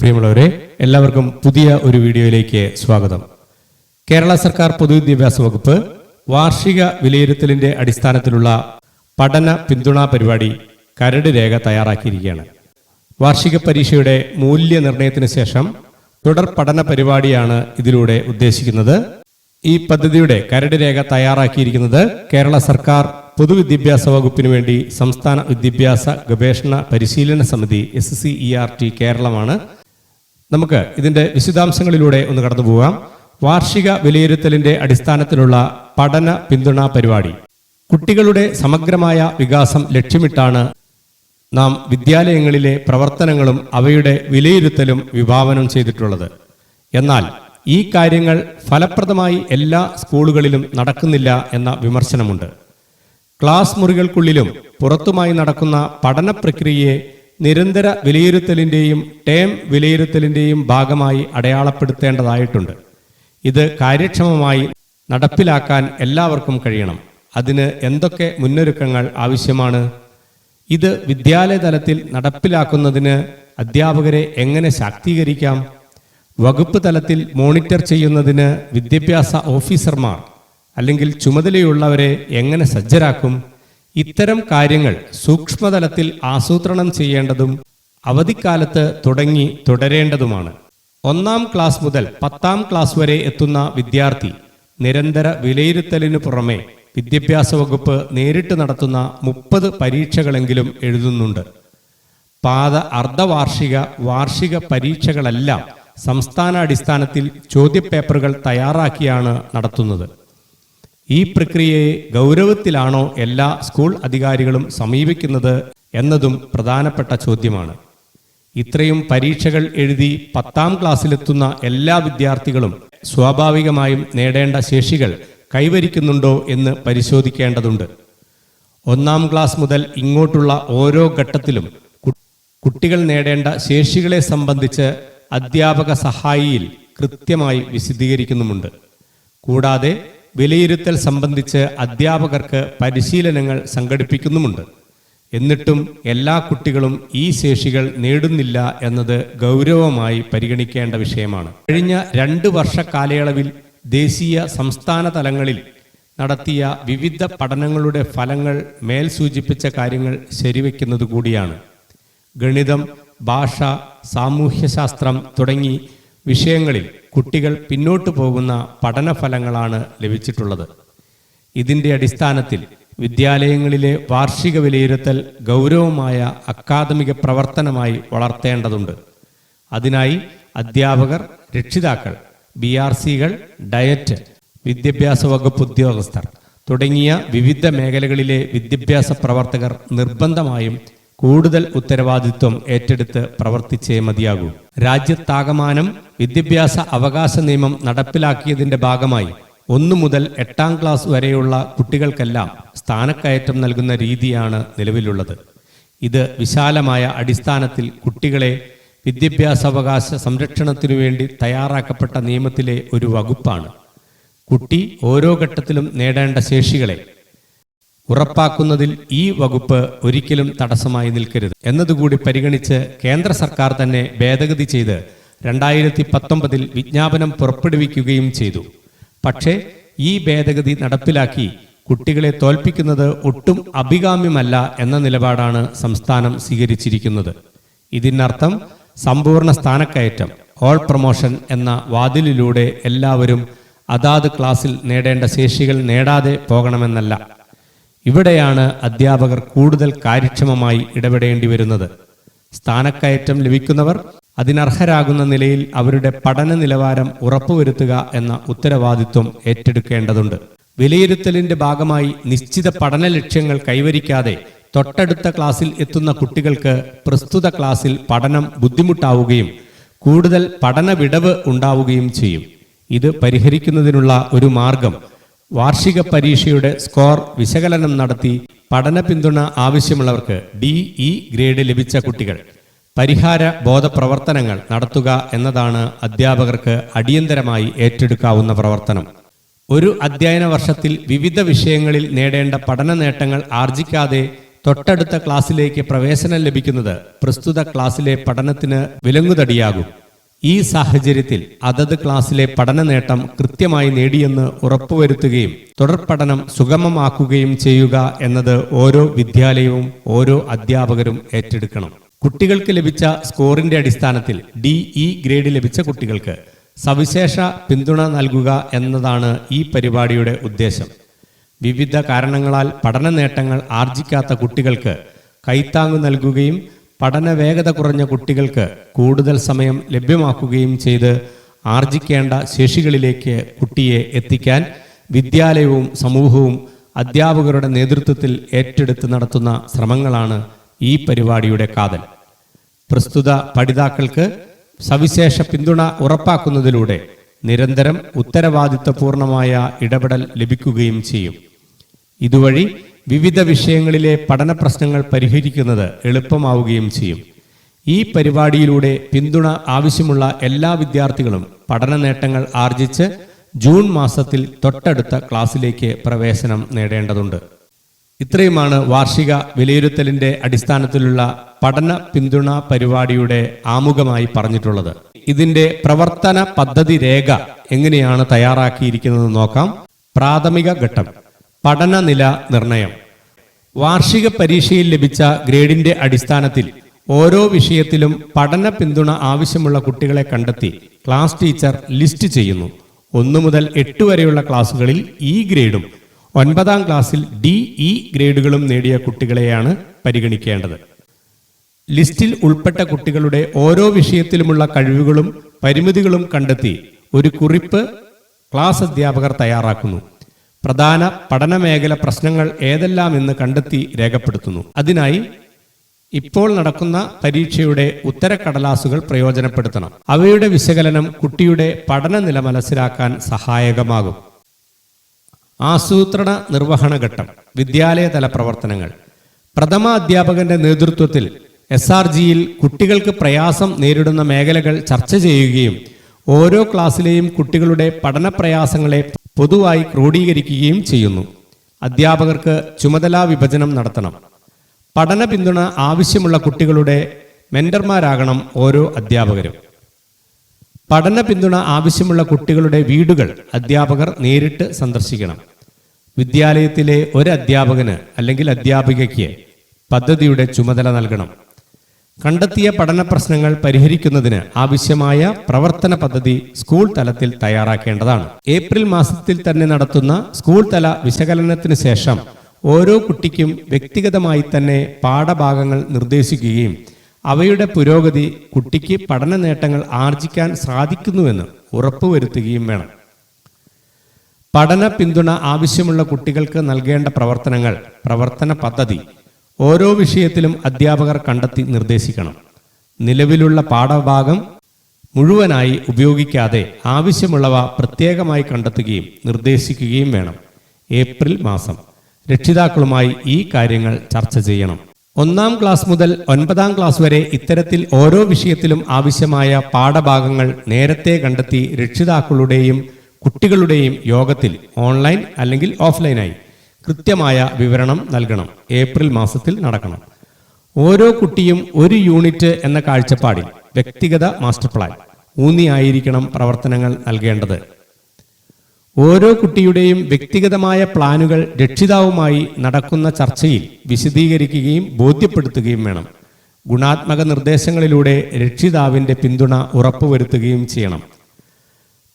പ്രിയമുള്ളവരെ എല്ലാവർക്കും പുതിയ ഒരു വീഡിയോയിലേക്ക് സ്വാഗതം. കേരള സർക്കാർ പൊതുവിദ്യാഭ്യാസ വകുപ്പ് വാർഷിക വിലയിരുത്തലിന്റെ അടിസ്ഥാനത്തിലുള്ള പഠന പിന്തുണാ പരിപാടി കരട് രേഖ തയ്യാറാക്കിയിരിക്കുകയാണ്. വാർഷിക പരീക്ഷയുടെ മൂല്യനിർണയത്തിന് ശേഷം തുടർ പഠന പരിപാടിയാണ് ഇതിലൂടെ ഉദ്ദേശിക്കുന്നത്. ഈ പദ്ധതിയുടെ കരട് രേഖ തയ്യാറാക്കിയിരിക്കുന്നത് കേരള സർക്കാർ പൊതുവിദ്യാഭ്യാസ വകുപ്പിന് വേണ്ടി സംസ്ഥാന വിദ്യാഭ്യാസ ഗവേഷണ പരിശീലന സമിതി എസ് ടി കേരളമാണ്. നമുക്ക് ഇതിന്റെ വിശദാംശങ്ങളിലൂടെ ഒന്ന് കടന്നു പോകാം. വാർഷിക വിലയിരുത്തലിന്റെ അടിസ്ഥാനത്തിലുള്ള പഠന പിന്തുണ പരിപാടി. കുട്ടികളുടെ സമഗ്രമായ വികാസം ലക്ഷ്യമിട്ടാണ് നാം വിദ്യാലയങ്ങളിലെ പ്രവർത്തനങ്ങളും അവയുടെ വിലയിരുത്തലും വിഭാവനം ചെയ്തിട്ടുള്ളത്. എന്നാൽ ഈ കാര്യങ്ങൾ ഫലപ്രദമായി എല്ലാ സ്കൂളുകളിലും നടക്കുന്നില്ല എന്ന വിമർശനമുണ്ട്. ക്ലാസ് മുറികൾക്കുള്ളിലും പുറത്തുമായി നടക്കുന്ന പഠന പ്രക്രിയയെ നിരന്തര വിലയിരുത്തലിന്റെയും ടേം വിലയിരുത്തലിന്റെയും ഭാഗമായി അടയാളപ്പെടുത്തേണ്ടതായിട്ടുണ്ട്. ഇത് കാര്യക്ഷമമായി നടപ്പിലാക്കാൻ എല്ലാവർക്കും കഴിയണം. അതിന് എന്തൊക്കെ മുന്നൊരുക്കങ്ങൾ ആവശ്യമാണ്? ഇത് വിദ്യാലയ തലത്തിൽ നടപ്പിലാക്കുന്നതിന് അധ്യാപകരെ എങ്ങനെ ശാക്തീകരിക്കാം? വകുപ്പ് തലത്തിൽ മോണിറ്റർ ചെയ്യുന്നതിന് വിദ്യാഭ്യാസ ഓഫീസർമാർ അല്ലെങ്കിൽ ചുമതലയുള്ളവരെ എങ്ങനെ സജ്ജരാക്കും? ഇത്തരം കാര്യങ്ങൾ സൂക്ഷ്മതലത്തിൽ ആസൂത്രണം ചെയ്യേണ്ടതും അവധിക്കാലത്ത് തുടങ്ങി തുടരേണ്ടതുമാണ്. ഒന്നാം ക്ലാസ് മുതൽ പത്താം ക്ലാസ് വരെ എത്തുന്ന വിദ്യാർത്ഥി നിരന്തര വിലയിരുത്തലിനു പുറമെ വിദ്യാഭ്യാസ വകുപ്പ് നേരിട്ട് നടത്തുന്ന മുപ്പത് പരീക്ഷകളെങ്കിലും എഴുതുന്നുണ്ട്. പാത അർദ്ധവാർഷിക വാർഷിക പരീക്ഷകളെല്ലാം സംസ്ഥാനാടിസ്ഥാനത്തിൽ ചോദ്യപേപ്പറുകൾ തയ്യാറാക്കിയാണ് നടത്തുന്നത്. ഈ പ്രക്രിയയെ ഗൗരവത്തിലാണോ എല്ലാ സ്കൂൾ അധികാരികളും സമീപിക്കുന്നത് എന്നതും പ്രധാനപ്പെട്ട ചോദ്യമാണ്. ഇത്രയും പരീക്ഷകൾ എഴുതി പത്താം ക്ലാസ്സിലെത്തുന്ന എല്ലാ വിദ്യാർത്ഥികളും സ്വാഭാവികമായും നേടേണ്ട ശേഷികൾ കൈവരിക്കുന്നുണ്ടോ എന്ന് പരിശോധിക്കേണ്ടതുണ്ട്. ഒന്നാം ക്ലാസ് മുതൽ ഇങ്ങോട്ടുള്ള ഓരോ ഘട്ടത്തിലും കുട്ടികൾ നേടേണ്ട ശേഷികളെ സംബന്ധിച്ച് അധ്യാപക സഹായിയിൽ കൃത്യമായി വിശദീകരിക്കുന്നുമുണ്ട്. കൂടാതെ വിലയിരുത്തൽ സംബന്ധിച്ച് അധ്യാപകർക്ക് പരിശീലനങ്ങൾ സംഘടിപ്പിക്കുന്നുമുണ്ട്. എന്നിട്ടും എല്ലാ കുട്ടികളും ഈ ശേഷികൾ നേടുന്നില്ല എന്നത് ഗൗരവമായി പരിഗണിക്കേണ്ട വിഷയമാണ്. കഴിഞ്ഞ രണ്ട് വർഷ കാലയളവിൽ ദേശീയ സംസ്ഥാന തലങ്ങളിൽ നടത്തിയ വിവിധ പഠനങ്ങളുടെ ഫലങ്ങൾ മേൽ സൂചിപ്പിച്ച കാര്യങ്ങൾ ശരിവെക്കുന്നത് കൂടിയാണ്. ഗണിതം ഭാഷ സാമൂഹ്യശാസ്ത്രം തുടങ്ങി വിഷയങ്ങളിൽ കുട്ടികൾ പിന്നോട്ടു പോകുന്ന പഠനഫലങ്ങളാണ് ലഭിച്ചിട്ടുള്ളത്. ഇതിന്റെ അടിസ്ഥാനത്തിൽ വിദ്യാലയങ്ങളിലെ വാർഷിക വിലയിരുത്തൽ ഗൗരവമായ അക്കാദമിക പ്രവർത്തനമായി വളർത്തേണ്ടതുണ്ട്. അതിനായി അധ്യാപകർ രക്ഷിതാക്കൾ ബി ആർ സികൾ ഡയറ്റ് വിദ്യാഭ്യാസ വകുപ്പ് ഉദ്യോഗസ്ഥർ തുടങ്ങിയ വിവിധ മേഖലകളിലെ വിദ്യാഭ്യാസ പ്രവർത്തകർ നിർബന്ധമായും കൂടുതൽ ഉത്തരവാദിത്വം ഏറ്റെടുത്ത് പ്രവർത്തിച്ചേ മതിയാകൂ. രാജ്യത്താകമാനം വിദ്യാഭ്യാസ അവകാശ നിയമം നടപ്പിലാക്കിയതിന്റെ ഭാഗമായി ഒന്നു മുതൽ എട്ടാം ക്ലാസ് വരെയുള്ള കുട്ടികൾക്കെല്ലാം സ്ഥാനക്കയറ്റം നൽകുന്ന രീതിയാണ് നിലവിലുള്ളത്. ഇത് വിശാലമായ അടിസ്ഥാനത്തിൽ കുട്ടികളെ വിദ്യാഭ്യാസാവകാശ സംരക്ഷണത്തിനു വേണ്ടി തയ്യാറാക്കപ്പെട്ട നിയമത്തിലെ ഒരു വകുപ്പാണ്. കുട്ടി ഓരോ ഘട്ടത്തിലും നേടേണ്ട ശേഷികളെ ഉറപ്പാക്കുന്നതിൽ ഈ വകുപ്പ് ഒരിക്കലും തടസ്സമായി നിൽക്കരുത്. എന്നതുകൂടി പരിഗണിച്ച് കേന്ദ്ര സർക്കാർ തന്നെ ഭേദഗതി ചെയ്ത് രണ്ടായിരത്തി പത്തൊമ്പതിൽ വിജ്ഞാപനം പുറപ്പെടുവിക്കുകയും ചെയ്തു. പക്ഷേ ഈ ഭേദഗതി നടപ്പിലാക്കി കുട്ടികളെ തോൽപ്പിക്കുന്നത് ഒട്ടും അഭികാമ്യമല്ല എന്ന നിലപാടാണ് സംസ്ഥാനം സ്വീകരിച്ചിരിക്കുന്നത്. ഇതിനർത്ഥം സമ്പൂർണ സ്ഥാനക്കയറ്റം ഓൾ പ്രൊമോഷൻ എന്ന വാതിലിലൂടെ എല്ലാവരും അതാത് ക്ലാസ്സിൽ നേടേണ്ട ശേഷികൾ നേടാതെ പോകണമെന്നല്ല. ഇവിടെയാണ് അധ്യാപകർ കൂടുതൽ കാര്യക്ഷമമായി ഇടപെടേണ്ടി വരുന്നത്. സ്ഥാനക്കയറ്റം ലഭിക്കുന്നവർ അതിനർഹരാകുന്ന നിലയിൽ അവരുടെ പഠന നിലവാരം ഉറപ്പുവരുത്തുക എന്ന ഉത്തരവാദിത്വം ഏറ്റെടുക്കേണ്ടതുണ്ട്. വിലയിരുത്തലിന്റെ ഭാഗമായി നിശ്ചിത പഠന ലക്ഷ്യങ്ങൾ കൈവരിക്കാതെ തൊട്ടടുത്ത ക്ലാസ്സിൽ എത്തുന്ന കുട്ടികൾക്ക് പ്രസ്തുത ക്ലാസ്സിൽ പഠനം ബുദ്ധിമുട്ടാവുകയും കൂടുതൽ പഠന വിടവ് ഉണ്ടാവുകയും ചെയ്യും. ഇത് പരിഹരിക്കുന്നതിനുള്ള ഒരു മാർഗം വാർഷിക പരീക്ഷയുടെ സ്കോർ വിശകലനം നടത്തി പഠന പിന്തുണ ആവശ്യമുള്ളവർക്ക് ഡി ഇ ഗ്രേഡ് ലഭിച്ച കുട്ടികൾ. പരിഹാര ബോധപ്രവർത്തനങ്ങൾ നടത്തുക എന്നതാണ് അധ്യാപകർക്ക് അടിയന്തരമായി ഏറ്റെടുക്കാവുന്ന പ്രവർത്തനം. ഒരു അധ്യയന വർഷത്തിൽ വിവിധ വിഷയങ്ങളിൽ നേടേണ്ട പഠന നേട്ടങ്ങൾ ആർജിക്കാതെ തൊട്ടടുത്ത ക്ലാസ്സിലേക്ക് പ്രവേശനം ലഭിക്കുന്നത് പ്രസ്തുത ക്ലാസ്സിലെ പഠനത്തിന് വിലങ്ങുതടിയാകും. ഈ സാഹചര്യത്തിൽ അതത് ക്ലാസ്സിലെ പഠന നേട്ടം കൃത്യമായി നേടിയെന്ന് ഉറപ്പുവരുത്തുകയും തുടർ പഠനം സുഗമമാക്കുകയും ചെയ്യുക എന്നത് ഓരോ വിദ്യാലയവും ഓരോ അധ്യാപകരും ഏറ്റെടുക്കണം. കുട്ടികൾക്ക് ലഭിച്ച സ്കോറിന്റെ അടിസ്ഥാനത്തിൽ ഡി ഇ ഗ്രേഡ് ലഭിച്ച കുട്ടികൾക്ക് സവിശേഷ പിന്തുണ നൽകുക എന്നതാണ് ഈ പരിപാടിയുടെ ഉദ്ദേശം. വിവിധ കാരണങ്ങളാൽ പഠന നേട്ടങ്ങൾ ആർജിക്കാത്ത കുട്ടികൾക്ക് കൈത്താങ്ങ് നൽകുകയും പഠന വേഗത കുറഞ്ഞ കുട്ടികൾക്ക് കൂടുതൽ സമയം ലഭ്യമാക്കുകയും ചെയ്ത് ആർജിക്കേണ്ട ശേഷികളിലേക്ക് കുട്ടിയെ എത്തിക്കാൻ വിദ്യാലയവും സമൂഹവും അധ്യാപകരുടെ നേതൃത്വത്തിൽ ഏറ്റെടുത്ത് നടത്തുന്ന ശ്രമങ്ങളാണ് ഈ പരിപാടിയുടെ കാതൽ. പ്രസ്തുത പഠിതാക്കൾക്ക് സവിശേഷ പിന്തുണ ഉറപ്പാക്കുന്നതിലൂടെ നിരന്തരം ഉത്തരവാദിത്വപൂർണമായ ഇടപെടൽ ലഭിക്കുകയും ചെയ്യും. ഇതുവഴി വിവിധ വിഷയങ്ങളിലെ പഠന പ്രശ്നങ്ങൾ പരിഹരിക്കുന്നത് എളുപ്പമാവുകയും ചെയ്യും. ഈ പരിപാടിയിലൂടെ പിന്തുണ ആവശ്യമുള്ള എല്ലാ വിദ്യാർത്ഥികളും പഠന നേട്ടങ്ങൾ ആർജിച്ച് ജൂൺ മാസത്തിൽ തൊട്ടടുത്ത ക്ലാസ്സിലേക്ക് പ്രവേശനം നേടേണ്ടതുണ്ട്. ഇത്രയുമാണ് വാർഷിക വിലയിരുത്തലിന്റെ അടിസ്ഥാനത്തിലുള്ള പഠന പിന്തുണ പരിപാടിയുടെ ആമുഖമായി പറഞ്ഞിട്ടുള്ളത്. ഇതിന്റെ പ്രവർത്തന പദ്ധതി രേഖ എങ്ങനെയാണ് തയ്യാറാക്കിയിരിക്കുന്നത് നോക്കാം. പ്രാഥമിക ഘട്ടം. പഠന നില നിർണയം. വാർഷിക പരീക്ഷയിൽ ലഭിച്ച ഗ്രേഡിന്റെ അടിസ്ഥാനത്തിൽ ഓരോ വിഷയത്തിലും പഠന പിന്തുണ ആവശ്യമുള്ള കുട്ടികളെ കണ്ടെത്തി ക്ലാസ് ടീച്ചർ ലിസ്റ്റ് ചെയ്യുന്നു. ഒന്നു മുതൽ എട്ട് വരെയുള്ള ക്ലാസ്സുകളിൽ ഇ ഗ്രേഡും ഒൻപതാം ക്ലാസ്സിൽ ഡി ഇ ഗ്രേഡുകളും നേടിയ കുട്ടികളെയാണ് പരിഗണിക്കേണ്ടത്. ലിസ്റ്റിൽ ഉൾപ്പെട്ട കുട്ടികളുടെ ഓരോ വിഷയത്തിലുമുള്ള കഴിവുകളും പരിമിതികളും കണ്ടെത്തി ഒരു കുറിപ്പ് ക്ലാസ് അധ്യാപകർ തയ്യാറാക്കുന്നു. പ്രധാന പഠന മേഖല പ്രശ്നങ്ങൾ ഏതെല്ലാം എന്ന് കണ്ടെത്തി രേഖപ്പെടുത്തുന്നു. അതിനായി ഇപ്പോൾ നടക്കുന്ന പരീക്ഷയുടെ ഉത്തരക്കടലാസുകൾ പ്രയോജനപ്പെടുത്തണം. അവയുടെ വിശകലനം കുട്ടിയുടെ പഠന നില മനസ്സിലാക്കാൻ സഹായകമാകും. ആസൂത്രണ നിർവഹണ ഘട്ടം വിദ്യാലയതല പ്രവർത്തനങ്ങൾ. പ്രഥമ അധ്യാപകന്റെ നേതൃത്വത്തിൽ എസ് ആർ ജിയിൽ കുട്ടികൾക്ക് പ്രയാസം നേരിടുന്ന മേഖലകൾ ചർച്ച ചെയ്യുകയും ഓരോ ക്ലാസ്സിലെയും കുട്ടികളുടെ പഠന പ്രയാസങ്ങളെ പൊതുവായി ക്രോഡീകരിക്കുകയും ചെയ്യുന്നു. അധ്യാപകർക്ക് ചുമതലാ വിഭജനം നടത്തണം. പഠന പിന്തുണ ആവശ്യമുള്ള കുട്ടികളുടെ മെന്റർമാരാകണം ഓരോ അധ്യാപകരും. പഠന പിന്തുണ ആവശ്യമുള്ള കുട്ടികളുടെ വീടുകൾ അധ്യാപകർ നേരിട്ട് സന്ദർശിക്കണം. വിദ്യാലയത്തിലെ ഒരു അധ്യാപകന് അല്ലെങ്കിൽ അധ്യാപികയ്ക്ക് പദ്ധതിയുടെ ചുമതല നൽകണം. കണ്ടെത്തിയ പഠന പ്രശ്നങ്ങൾ പരിഹരിക്കുന്നതിന് ആവശ്യമായ പ്രവർത്തന പദ്ധതി സ്കൂൾ തലത്തിൽ തയ്യാറാക്കേണ്ടതാണ്. ഏപ്രിൽ മാസത്തിൽ തന്നെ നടത്തുന്ന സ്കൂൾ തല വിശകലനത്തിന് ശേഷം ഓരോ കുട്ടിക്കും വ്യക്തിഗതമായി തന്നെ പാഠഭാഗങ്ങൾ നിർദ്ദേശിക്കുകയും അവയുടെ പുരോഗതി കുട്ടിക്ക് പഠന നേട്ടങ്ങൾ ആർജിക്കാൻ സാധിക്കുന്നുവെന്ന് ഉറപ്പുവരുത്തുകയും വേണം. പഠന പിന്തുണ ആവശ്യമുള്ള കുട്ടികൾക്ക് നൽകേണ്ട പ്രവർത്തനങ്ങൾ പ്രവർത്തന പദ്ധതി ഓരോ വിഷയത്തിലും അധ്യാപകർ കണ്ടെത്തി നിർദ്ദേശിക്കണം. നിലവിലുള്ള പാഠഭാഗം മുഴുവനായി ഉപയോഗിക്കാതെ ആവശ്യമുള്ളവ പ്രത്യേകമായി കണ്ടെത്തുകയും നിർദ്ദേശിക്കുകയും വേണം. ഏപ്രിൽ മാസം. രക്ഷിതാക്കളുമായി ഈ കാര്യങ്ങൾ ചർച്ച ചെയ്യണം. ഒന്നാം ക്ലാസ് മുതൽ ഒൻപതാം ക്ലാസ് വരെ ഇത്തരത്തിൽ ഓരോ വിഷയത്തിലും ആവശ്യമായ പാഠഭാഗങ്ങൾ നേരത്തെ കണ്ടെത്തി രക്ഷിതാക്കളുടെയും കുട്ടികളുടെയും യോഗത്തിൽ ഓൺലൈൻ അല്ലെങ്കിൽ ഓഫ്ലൈനായി കൃത്യമായ വിവരണം നൽകണം. ഏപ്രിൽ മാസത്തിൽ നടക്കണം. ഓരോ കുട്ടിയും ഒരു യൂണിറ്റ് എന്ന കാഴ്ചപ്പാടിൽ വ്യക്തിഗത മാസ്റ്റർ പ്ലാൻ. ഊന്നിയായിരിക്കണം പ്രവർത്തനങ്ങൾ നൽകേണ്ടത്. ഓരോ കുട്ടിയുടെയും വ്യക്തിഗതമായ പ്ലാനുകൾ രക്ഷിതാവുമായി നടക്കുന്ന ചർച്ചയിൽ വിശദീകരിക്കുകയും ബോധ്യപ്പെടുത്തുകയും വേണം. ഗുണാത്മക നിർദ്ദേശങ്ങളിലൂടെ രക്ഷിതാവിന്റെ പിന്തുണ ഉറപ്പുവരുത്തുകയും ചെയ്യണം.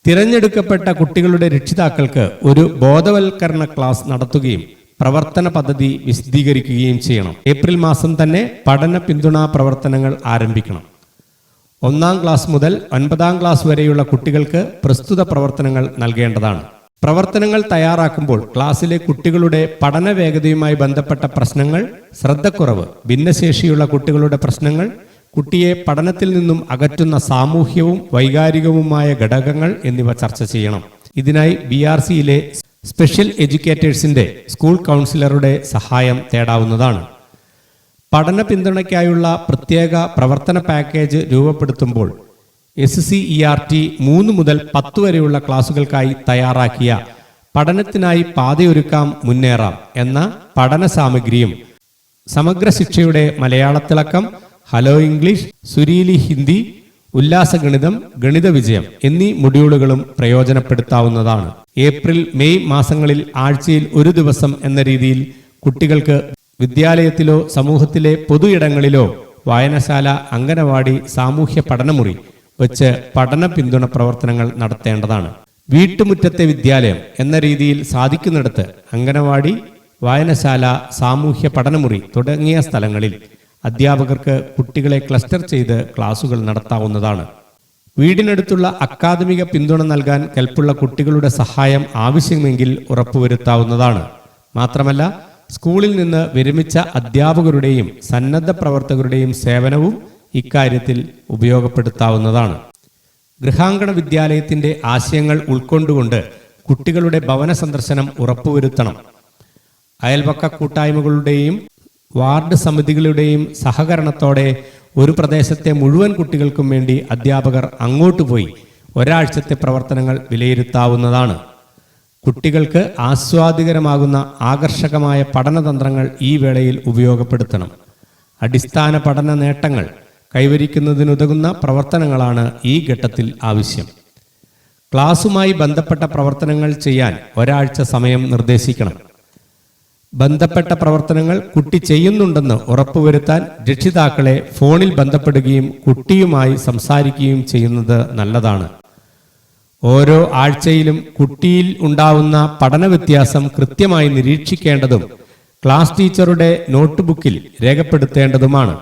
തിരഞ്ഞെടുക്കപ്പെട്ട കുട്ടികളുടെ രക്ഷിതാക്കൾക്ക് ഒരു ബോധവൽക്കരണ ക്ലാസ് നടത്തുകയും പ്രവർത്തന പദ്ധതി വിശദീകരിക്കുകയും ചെയ്യണം. ഏപ്രിൽ മാസം തന്നെ പഠന പിന്തുണാ പ്രവർത്തനങ്ങൾ ആരംഭിക്കണം. ഒന്നാം ക്ലാസ് മുതൽ ഒൻപതാം ക്ലാസ് വരെയുള്ള കുട്ടികൾക്ക് പ്രസ്തുത പ്രവർത്തനങ്ങൾ നൽകേണ്ടതാണ്. പ്രവർത്തനങ്ങൾ തയ്യാറാക്കുമ്പോൾ ക്ലാസ്സിലെ കുട്ടികളുടെ പഠന വേഗതയുമായി ബന്ധപ്പെട്ട പ്രശ്നങ്ങൾ ശ്രദ്ധക്കുറവ് ഭിന്നശേഷിയുള്ള കുട്ടികളുടെ പ്രശ്നങ്ങൾ കുട്ടിയെ പഠനത്തിൽ നിന്നും അകറ്റുന്ന സാമൂഹ്യവും വൈകാരികവുമായ ഘടകങ്ങൾ എന്നിവ ചർച്ച ചെയ്യണം. ഇതിനായി ബി ആർ സിയിലെ സ്പെഷ്യൽ എഡ്യൂക്കേറ്റേഴ്സിന്റെ സ്കൂൾ കൗൺസിലറുടെ സഹായം തേടാവുന്നതാണ്. പഠന പിന്തുണയ്ക്കായുള്ള പ്രത്യേക പ്രവർത്തന package രൂപപ്പെടുത്തുമ്പോൾ S C E R T മൂന്ന് മുതൽ പത്ത് വരെയുള്ള ക്ലാസുകൾക്കായി തയ്യാറാക്കിയ പഠനത്തിനായി പാതയൊരുക്കാം മുന്നേറാം എന്ന പഠന സാമഗ്രിയും സമഗ്ര ശിക്ഷയുടെ മലയാളത്തിളക്കം ഹലോ ഇംഗ്ലീഷ് സുരീലി ഹിന്ദി ഉല്ലാസഗണിതം ഗണിത വിജയം എന്നീ മൊഡ്യൂളുകളും പ്രയോജനപ്പെടുത്താവുന്നതാണ്. ഏപ്രിൽ മെയ് മാസങ്ങളിൽ ആഴ്ചയിൽ ഒരു ദിവസം എന്ന രീതിയിൽ കുട്ടികൾക്ക് വിദ്യാലയത്തിലോ സമൂഹത്തിലെ പൊതു ഇടങ്ങളിലോ വായനശാല അംഗനവാടി സാമൂഹ്യ പഠനമുറി വെച്ച് പഠന പിന്തുണ പ്രവർത്തനങ്ങൾ നടത്തേണ്ടതാണ്. വീട്ടുമുറ്റത്തെ വിദ്യാലയം എന്ന രീതിയിൽ സാധിക്കുന്നിടത്ത് അംഗനവാടി വായനശാല സാമൂഹ്യ പഠനമുറി തുടങ്ങിയ സ്ഥലങ്ങളിൽ അധ്യാപകർക്ക് കുട്ടികളെ ക്ലസ്റ്റർ ചെയ്ത് ക്ലാസുകൾ നടത്താവുന്നതാണ്. വീടിനടുത്തുള്ള അക്കാദമിക പിന്തുണ നൽകാൻ കൽപ്പുള്ള കുട്ടികളുടെ സഹായം ആവശ്യമെങ്കിൽ ഉറപ്പുവരുത്താവുന്നതാണ്. മാത്രമല്ല സ്കൂളിൽ നിന്ന് വിരമിച്ച അധ്യാപകരുടെയും സന്നദ്ധ പ്രവർത്തകരുടെയും സേവനവും ഇക്കാര്യത്തിൽ ഉപയോഗപ്പെടുത്താവുന്നതാണ്. ഗൃഹാങ്കണ വിദ്യാലയത്തിന്റെ ആശയങ്ങൾ ഉൾക്കൊണ്ടുകൊണ്ട് കുട്ടികളുടെ ഭവന സന്ദർശനം ഉറപ്പുവരുത്തണം. അയൽപക്ക കൂട്ടായ്മകളുടെയും വാർഡ് സമിതികളുടെയും സഹകരണത്തോടെ ഒരു പ്രദേശത്തെ മുഴുവൻ കുട്ടികൾക്കും വേണ്ടി അധ്യാപകർ അങ്ങോട്ട് പോയി ഒരാഴ്ചത്തെ പ്രവർത്തനങ്ങൾ വിലയിരുത്താവുന്നതാണ്. കുട്ടികൾക്ക് ആസ്വാദികരമാകുന്ന ആകർഷകമായ പഠനതന്ത്രങ്ങൾ ഈ വേളയിൽ ഉപയോഗപ്പെടുത്തണം. അടിസ്ഥാന പഠന നേട്ടങ്ങൾ കൈവരിക്കുന്നതിനുതകുന്ന പ്രവർത്തനങ്ങളാണ് ഈ ഘട്ടത്തിൽ ആവശ്യം. ക്ലാസുമായി ബന്ധപ്പെട്ട പ്രവർത്തനങ്ങൾ ചെയ്യാൻ ഒരാഴ്ച സമയം നിർദ്ദേശിക്കണം. ബന്ധപ്പെട്ട പ്രവർത്തനങ്ങൾ കുട്ടി ചെയ്യുന്നുണ്ടെന്ന് ഉറപ്പുവരുത്താൻ രക്ഷിതാക്കളെ ഫോണിൽ ബന്ധപ്പെടുകയും കുട്ടിയുമായി സംസാരിക്കുകയും ചെയ്യുന്നത് നല്ലതാണ്. ഓരോ ആഴ്ചയിലും കുട്ടിയിൽ ഉണ്ടാവുന്ന പഠന വ്യത്യാസം കൃത്യമായി നിരീക്ഷിക്കേണ്ടതും ക്ലാസ് ടീച്ചറുടെ നോട്ട്ബുക്കിൽ രേഖപ്പെടുത്തേണ്ടതുമാണ്.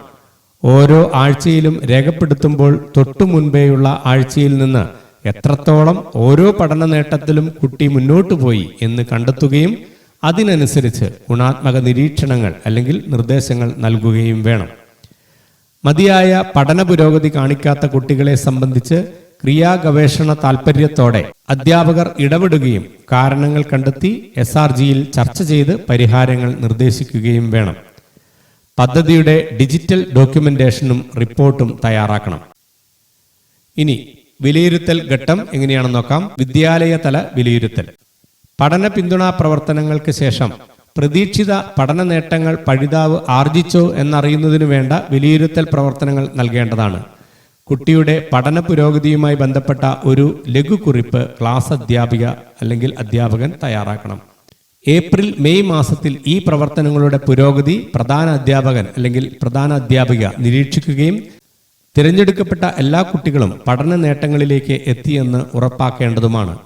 ഓരോ ആഴ്ചയിലും രേഖപ്പെടുത്തുമ്പോൾ തൊട്ടു മുൻപേയുള്ള ആഴ്ചയിൽ നിന്ന് എത്രത്തോളം ഓരോ പഠന നേട്ടത്തിലും കുട്ടി മുന്നോട്ടു പോയി എന്ന് കണ്ടെത്തുകയും അതിനനുസരിച്ച് ഗുണാത്മക നിരീക്ഷണങ്ങൾ അല്ലെങ്കിൽ നിർദ്ദേശങ്ങൾ നൽകുകയും വേണം. മതിയായ പഠന പുരോഗതി കാണിക്കാത്ത കുട്ടികളെ സംബന്ധിച്ച് ക്രിയാ ഗവേഷണ താൽപ്പര്യത്തോടെ അധ്യാപകർ ഇടപെടുകയും കാരണങ്ങൾ കണ്ടെത്തി എസ് ആർ ജിയിൽ ചർച്ച ചെയ്ത് പരിഹാരങ്ങൾ നിർദ്ദേശിക്കുകയും വേണം. പദ്ധതിയുടെ ഡിജിറ്റൽ ഡോക്യുമെന്റേഷനും റിപ്പോർട്ടും തയ്യാറാക്കണം. ഇനി വിലയിരുത്തൽ ഘട്ടം എങ്ങനെയാണെന്ന് നോക്കാം. വിദ്യാലയ തല വിലയിരുത്തൽ. പഠന പിന്തുണാ പ്രവർത്തനങ്ങൾക്ക് ശേഷം പ്രതീക്ഷിത പഠന നേട്ടങ്ങൾ പഠിതാവ് ആർജിച്ചോ എന്നറിയുന്നതിനു വേണ്ട വിലയിരുത്തൽ പ്രവർത്തനങ്ങൾ നൽകേണ്ടതാണ്. കുട്ടിയുടെ പഠന പുരോഗതിയുമായി ബന്ധപ്പെട്ട ഒരു ലഘുക്കുറിപ്പ് ക്ലാസ് അധ്യാപിക അല്ലെങ്കിൽ അധ്യാപകൻ തയ്യാറാക്കണം. ഏപ്രിൽ മെയ് മാസത്തിൽ ഈ പ്രവർത്തനങ്ങളുടെ പുരോഗതി പ്രധാന അധ്യാപകൻ അല്ലെങ്കിൽ പ്രധാന അധ്യാപിക നിരീക്ഷിക്കുകയും തിരഞ്ഞെടുക്കപ്പെട്ട എല്ലാ കുട്ടികളും പഠന നേട്ടങ്ങളിലേക്ക് എത്തിയെന്ന് ഉറപ്പാക്കേണ്ടതുമാണ്.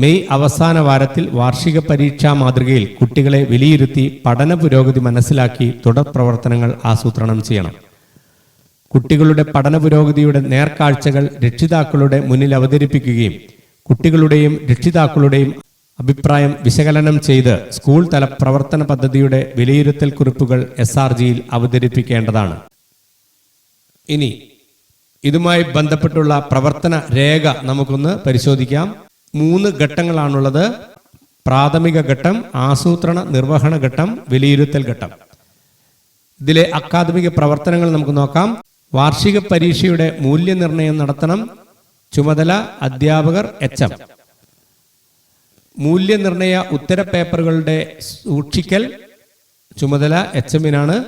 മെയ് അവസാന വാരത്തിൽ വാർഷിക പരീക്ഷാ മാതൃകയിൽ കുട്ടികളെ വിലയിരുത്തി പഠന പുരോഗതി മനസ്സിലാക്കി തുടർ പ്രവർത്തനങ്ങൾ ആസൂത്രണം ചെയ്യണം. കുട്ടികളുടെ പഠന പുരോഗതിയുടെ നേർക്കാഴ്ചകൾ രക്ഷിതാക്കളുടെ മുന്നിൽ അവതരിപ്പിക്കുകയും കുട്ടികളുടെയും രക്ഷിതാക്കളുടെയും അഭിപ്രായം വിശകലനം ചെയ്ത് സ്കൂൾ തല പ്രവർത്തന പദ്ധതിയുടെ വിലയിരുത്തൽ കുറിപ്പുകൾ എസ് ആർ ജിയിൽ അവതരിപ്പിക്കേണ്ടതാണ്. ഇനി ഇതുമായി ബന്ധപ്പെട്ടുള്ള പ്രവർത്തന രേഖ നമുക്കൊന്ന് പരിശോധിക്കാം. മൂന്ന് ഘട്ടങ്ങളാണുള്ളത്. പ്രാഥമിക ഘട്ടം ആസൂത്രണ നിർവഹണ ഘട്ടം വിലയിരുത്തൽ ഘട്ടം. ഇതിലെ അക്കാദമിക പ്രവർത്തനങ്ങൾ നമുക്ക് നോക്കാം. വാർഷിക പരീക്ഷയുടെ മൂല്യനിർണയം നടത്തണം. ചുമതല അധ്യാപകർ എച്ച് എം. മൂല്യനിർണയ ഉത്തര പേപ്പറുകളുടെ സൂക്ഷിക്കൽ ചുമതല എച്ച് എമ്മിനാണ്.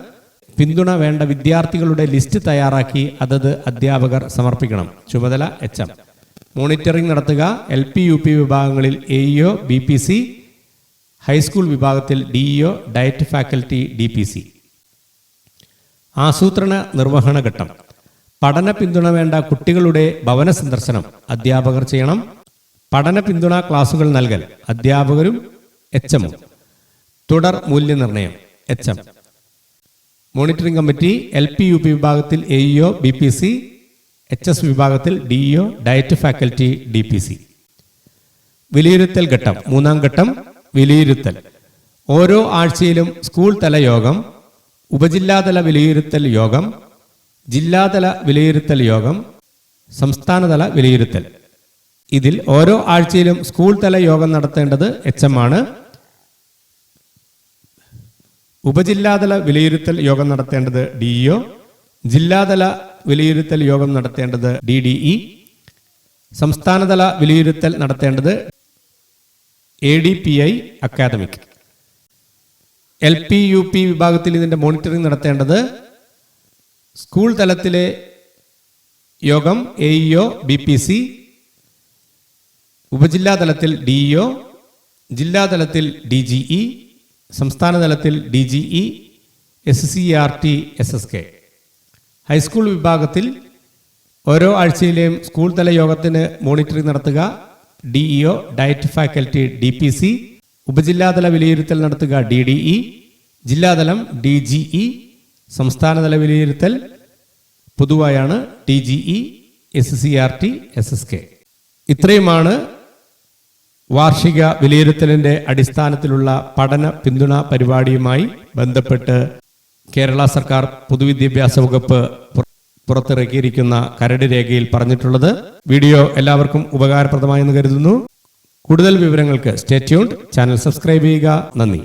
പിന്തുണ വേണ്ട വിദ്യാർത്ഥികളുടെ ലിസ്റ്റ് തയ്യാറാക്കി അതത് അധ്യാപകർ സമർപ്പിക്കണം. ചുമതല എച്ച് എം. മോണിറ്ററിംഗ് നടത്തുക. എൽ പി യു പി വിഭാഗങ്ങളിൽ A EO B P C high school വിഭാഗത്തിൽ D EO DIET faculty D P C ആസൂത്രണ നിർവഹണ ഘട്ടം. പഠന പിന്തുണ വേണ്ട കുട്ടികളുടെ ഭവന സന്ദർശനം അധ്യാപകർ ചെയ്യണം. പഠന പിന്തുണ ക്ലാസുകൾ നൽകൽ അധ്യാപകരും എച്ച് എമ്മും തുടർ മൂല്യനിർണയം H M monitoring committee L P U P വിഭാഗത്തിൽ A EO B P C H S വിഭാഗത്തിൽ DEO DIET faculty D P C വിലയിരുത്തൽ ഘട്ടം മൂന്നാം ഘട്ടം വിലയിരുത്തൽ. ഓരോ ആഴ്ചയിലും സ്കൂൾ തല യോഗം ഉപജില്ലാതല വിലയിരുത്തൽ യോഗം ജില്ലാതല വിലയിരുത്തൽ യോഗം സംസ്ഥാനതല വിലയിരുത്തൽ. ഇതിൽ ഓരോ ആഴ്ചയിലും സ്കൂൾ തല യോഗം നടത്തേണ്ടത് എച്ച് എം ആണ്. ഉപജില്ലാതല വിലയിരുത്തൽ യോഗം നടത്തേണ്ടത് ഡിഇഒ ജില്ലാതല വിലയിരുത്തൽ യോഗം നടത്തേണ്ടത് ഡി ഡി ഇ സംസ്ഥാനതല വിലയിരുത്തൽ നടത്തേണ്ടത് A D P I academic L P U P വിഭാഗത്തിൽ ഇതിന്റെ മോണിറ്ററിംഗ് നടത്തേണ്ടത് സ്കൂൾ തലത്തിലെ യോഗം A EO B P C ഉപജില്ലാ തലത്തിൽ ഡി ഇഒ ജില്ലാ തലത്തിൽ ഡി ജി ഇ സംസ്ഥാന തലത്തിൽ D G E S C R T S S K high school വിഭാഗത്തിൽ ഓരോ ആഴ്ചയിലെയും സ്കൂൾ തല യോഗത്തിന് മോണിറ്ററിംഗ് നടത്തുക. DEO DIET faculty D P C ഉപജില്ലാതല വിലയിരുത്തൽ നടത്തുക ഡി ഡി ഇ ജില്ലാതലം ഡി ജി ഇ സംസ്ഥാനതല വിലയിരുത്തൽ പൊതുവായാണ് T G E S C R T S S K ഇത്രയുമാണ് വാർഷിക വിലയിരുത്തലിന്റെ അടിസ്ഥാനത്തിലുള്ള പഠന പിന്തുണ പരിപാടിയുമായി ബന്ധപ്പെട്ട് കേരള സർക്കാർ പൊതുവിദ്യാഭ്യാസ വകുപ്പ് പുറത്തിറക്കിയിരിക്കുന്ന കരട് രേഖയിൽ പറഞ്ഞിട്ടുള്ളത്. വീഡിയോ എല്ലാവർക്കും ഉപകാരപ്രദമായെന്ന് കരുതുന്നു. കൂടുതൽ വിവരങ്ങൾക്ക് സ്റ്റേ ട്യൂൺഡ് ചാനൽ സബ്സ്ക്രൈബ് ചെയ്യുക. നന്ദി.